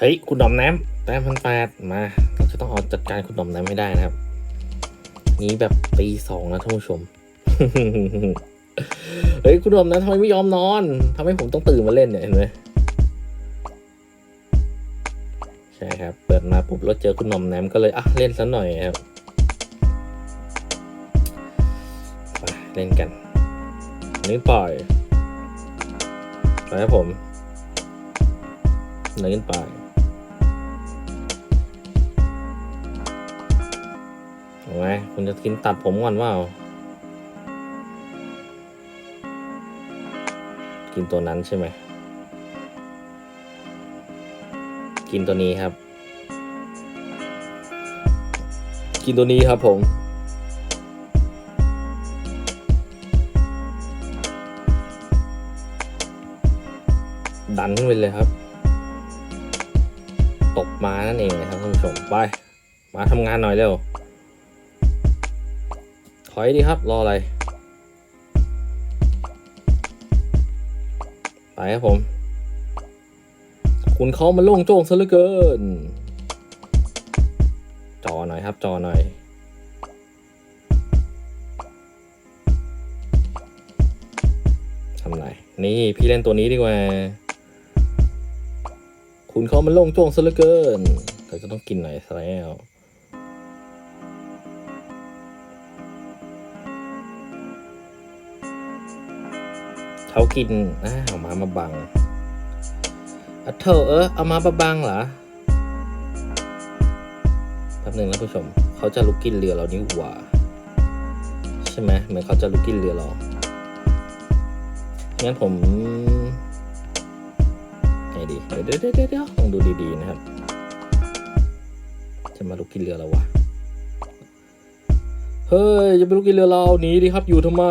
เฮ้ย คุณดอมแนมแต้มพันแปดมาเราจะต้องเอาจัดการคุณดอมแนมให้ได้นะครับ นี้แบบตีสองนะท่านผู้ชม เฮ้ย คุณดอมแนมทำไมไม่ยอมนอนทำให้ผมต้องตื่นมาเล่นเนี่ยเห็นไหมใช่ครับ เปิดมาปุ๊บเราเจอคุณดอมแนมก็เลยอะเล่นซะหน่อยครับไปเล่นกันนี่ปล่อยไปครับผมเล่นไป เอาไว้คุณจะกินตัดผมก่อนว่ากินตัวนั้นใช่ไหม กินตัวนี้ครับ กินตัวนี้ครับผมดันขึ้นไปเลยครับ ตกมานั่นเองนะครับท่านผู้ชมไป มาทำงานหน่อยเร็ว อยดีครับ รออะไร ไปครับผม คุณเขามาโล่งโจ้งซะเหลือเกิน จอหน่อยครับ จอหน่อย ทำไร นี่พี่เล่นตัวนี้ดีกว่า คุณเขามาโล่งโจ้งซะเหลือเกิน แต่จะต้องกินหน่อยซะแล้ว เขากินอ่าเอามามาบังอะเธอเออเอามามาบังเหรอแป๊บหนึ่งนะผู้ชม เขาจะลุกกินเรือเรานี่หว่าใช่ไหมเหมือนเขาจะลุกกินเรือเรางั้นผมไงดีเดี๋ยวเดี๋ยวเดี๋ยวเดี๋ยวต้องดูดีๆนะครับ จะมาลุกกินเรือเราวะเฮ้ยจะไปลุกกินเรือเราหนีดิครับอยู่ทำไม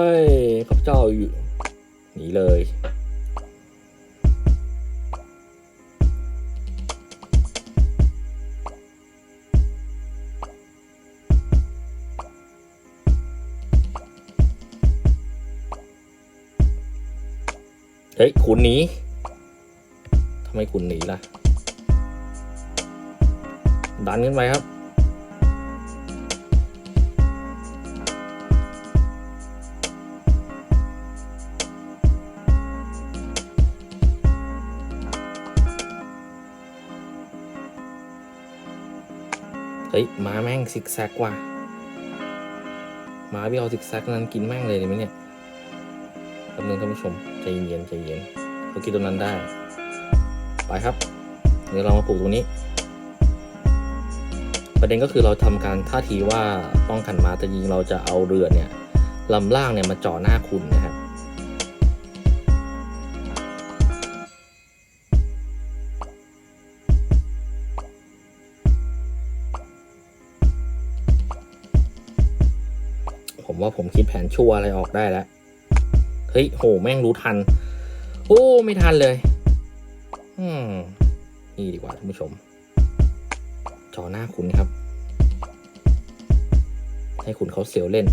ข้าพเจ้าอยู่ หนีเลยเฮ้ยคุณหนีทำไมคุณหนีล่ะ ดันขึ้นไปครับ ฮ้ยหมาแม่งซิกแซกว่ะหมาพี่เอาซิกแซกนั้นกินแม่งเลยได้ไหมเนี่ยแป๊บนึงท่านผู้ชมใจเย็นใจเย็นเขากินตัวนั้นได้ ไปครับเดี๋ยวเรามาปลูกตรงนี้ ประเด็นก็คือเราทำการท่าทีว่าป้องกันมาแต่จริงเราจะเอาเรือเนี่ยลำล่างเนี่ยมาจ่อหน้าคุณนะครับ ผมว่าผมคิดแผนชั่วอะไรออกได้แล้ว เฮ้ยโหแม่งรู้ทัน โอ้ไม่ทันเลย อืมนี่ดีกว่าท่านผู้ชม จอหน้าคุณครับ ให้คุณเขาเสียวเล่น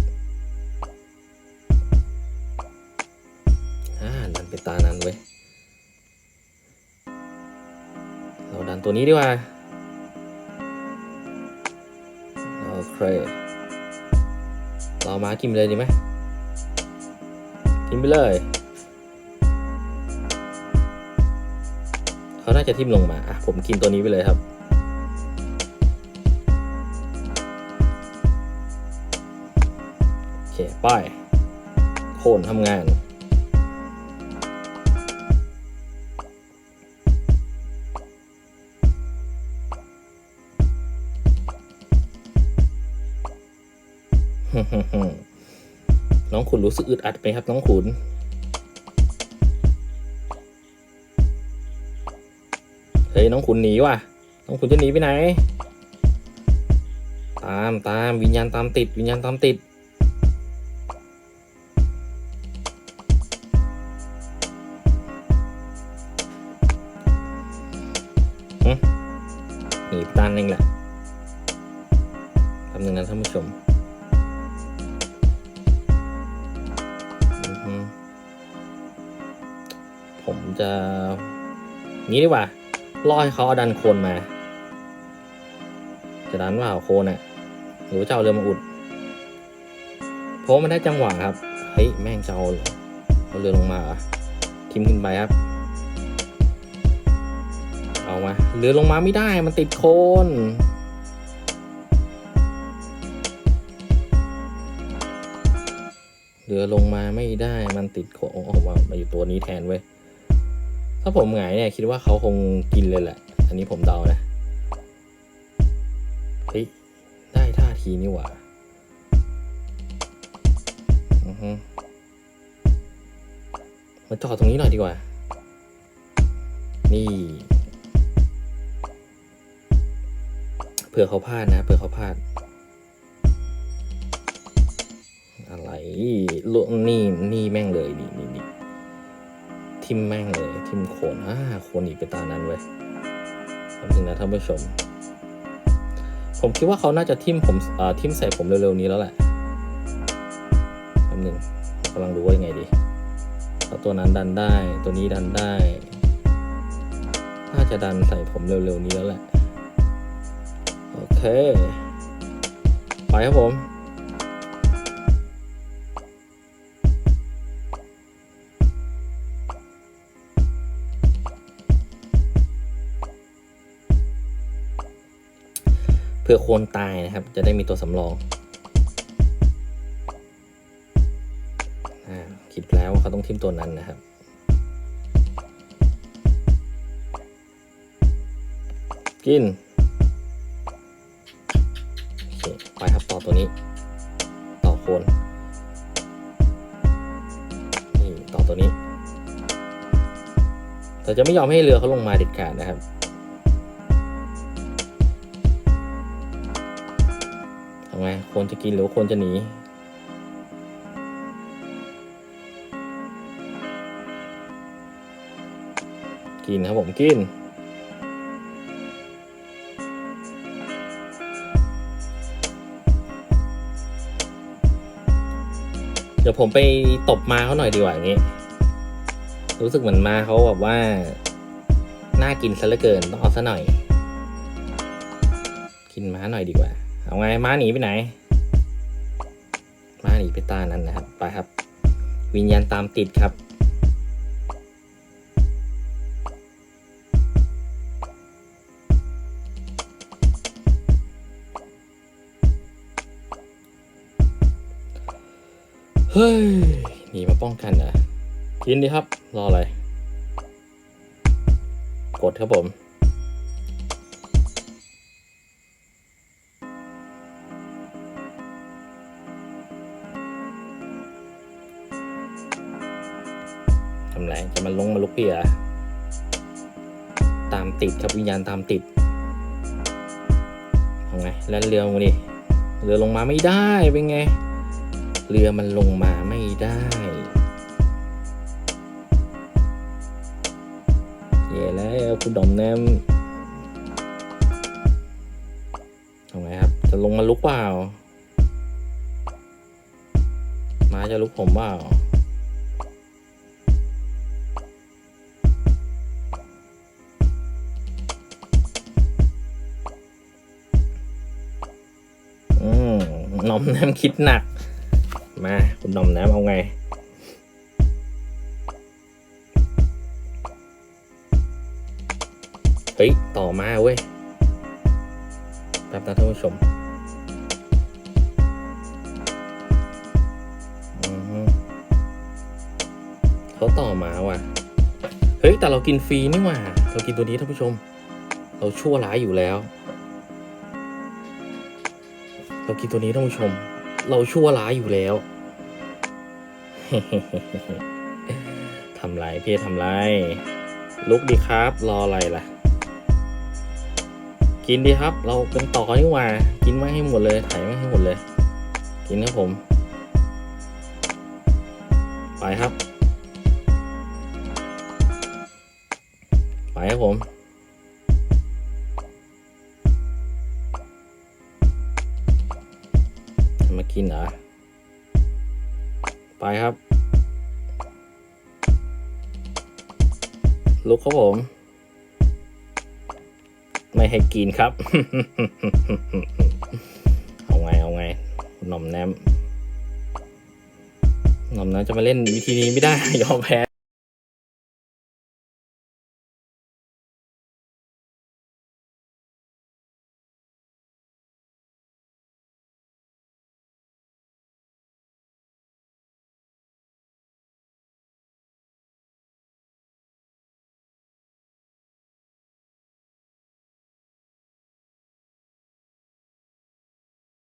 อ่าดันไปตานั้นเว้ย เราดันตัวนี้ดีกว่า โอเค เอามากินไปเลยดีไหมกินไปเลย เขาน่าจะทิ่มลงมา อะ ผมกินตัวนี้ไปเลยครับ โอเคไปโคนทำงาน น้องขุนรู้สึกอึดอัดไหมครับน้องขุน เฮ้ยน้องขุนหนีว่ะ น้องขุนจะหนีไปไหน ตามตามวิญญาณตามติด วิญญาณตามติด ผมจะงี้ดีกว่าล่อให้เขาเอาดันโคนมา จะดันว่าโคนอะหรือว่าจะเอาเรือมาอุดเพราะมันได้จังหวะครับเฮ้ยแม่งจะเอาเอาเรือลงมาทิมขึ้นไปครับ เอามาเรือลงมาไม่ได้มันติดโคนเรือลงมาไม่ได้มันติดโคนโอ้โหมาอยู่ตัวนี้แทนเว้ย ถ้าผมหงายเนี่ยคิดว่าเขาคงกินเลยแหละ อันนี้ผมเดานะ เฮ้ย ได้ท่าทีนี่หว่ามาจอดตรงนี้หน่อยดีกว่า นี่ เผื่อเขาพลาดนะ เผื่อเขาพลาด อะไรลวนี่นี่แม่งเลยนี่นี่นี่ ทิมแม่งเลย ทิมโคนอ่าโคนอีกไปตานั้นเว้ยขอบคุณนะท่านผู้ชม ผมคิดว่าเขาน่าจะทิมผมอ่อทิมใส่ผมเร็วๆนี้แล้วแหละแป๊บหนึ่งกำลังดูว่ายังไงดีเอาตัวนั้นดันได้ ตัวนี้ดันได้ น่าจะดันใส่ผมเร็วๆนี้แล้วแหละ โอเค ไปครับผม เพื่อโคนตายนะครับ จะได้มีตัวสำรองอคิดแล้วว่าเขาต้องทิมตัวนั้นนะครับ กินโอเคไปครับต่อตัวนี้ ต่อโคนนี่ต่อตัวนี้ แต่จะไม่ยอมให้เรือเขาลงมาเด็ดขาดนะครับ ทำไงควรจะกินหรือควรจะหนีกินครับผมกิน เดี๋ยวผมไปตบมาเขาหน่อยดีกว่าอย่างงี้ รู้สึกเหมือนมาเขาแบบว่า น่ากินซะเหลือเกินต้องเอาซะหน่อย กินม้าหน่อยดีกว่า เอาไงม้าหนีไปไหน ม้าหนีไปตานั้นนะครับ ไปครับ วิญญาณตามติดครับ เฮ้ย หนีมาป้องกันเหรอกินดิครับ รออะไร กดครับผม มาลงมาลุกเปียตามติดครับวิญญาณตามติดทำไงแล่นเรือลงมาดิเรือลงมาไม่ได้เป็นไง เรือมันลงมาไม่ได้เย่แล้วคุณดอมแนมทำไงครับ จะลงมาลุกเปล่า มาจะลุกผมเปล่า นอมแนมคิดหนัก มาคุณนอมแนมเอาไง เฮ้ย ต่อมาเว้ยแป๊บนะท่านผู้ชมเขาต่อมาว่ะ เฮ้ย แต่เรากินฟรีนี่หว่า เรากินตัวนี้ท่านผู้ชม เราชั่วร้ายอยู่แล้ว เรากินตัวนี้ท่านผู้ชม เราชั่วร้ายอยู่แล้วทำไรพี่ทำไร ลุกดีครับ รออะไรล่ะ กินดีครับ เราเป็นต่อนี่ว่า กินไม่ให้หมดเลยถ่ายไม่ให้หมดเลย กินนะผม ไปครับ ไปครับผม กินเหรอ ไปครับ ลุกครับผม ไม่ให้กินครับ เอาไง เอาไงหน่อมแนมหน่อมแนมจะมาเล่นวิธีนี้ไม่ได้ ยอมแพ้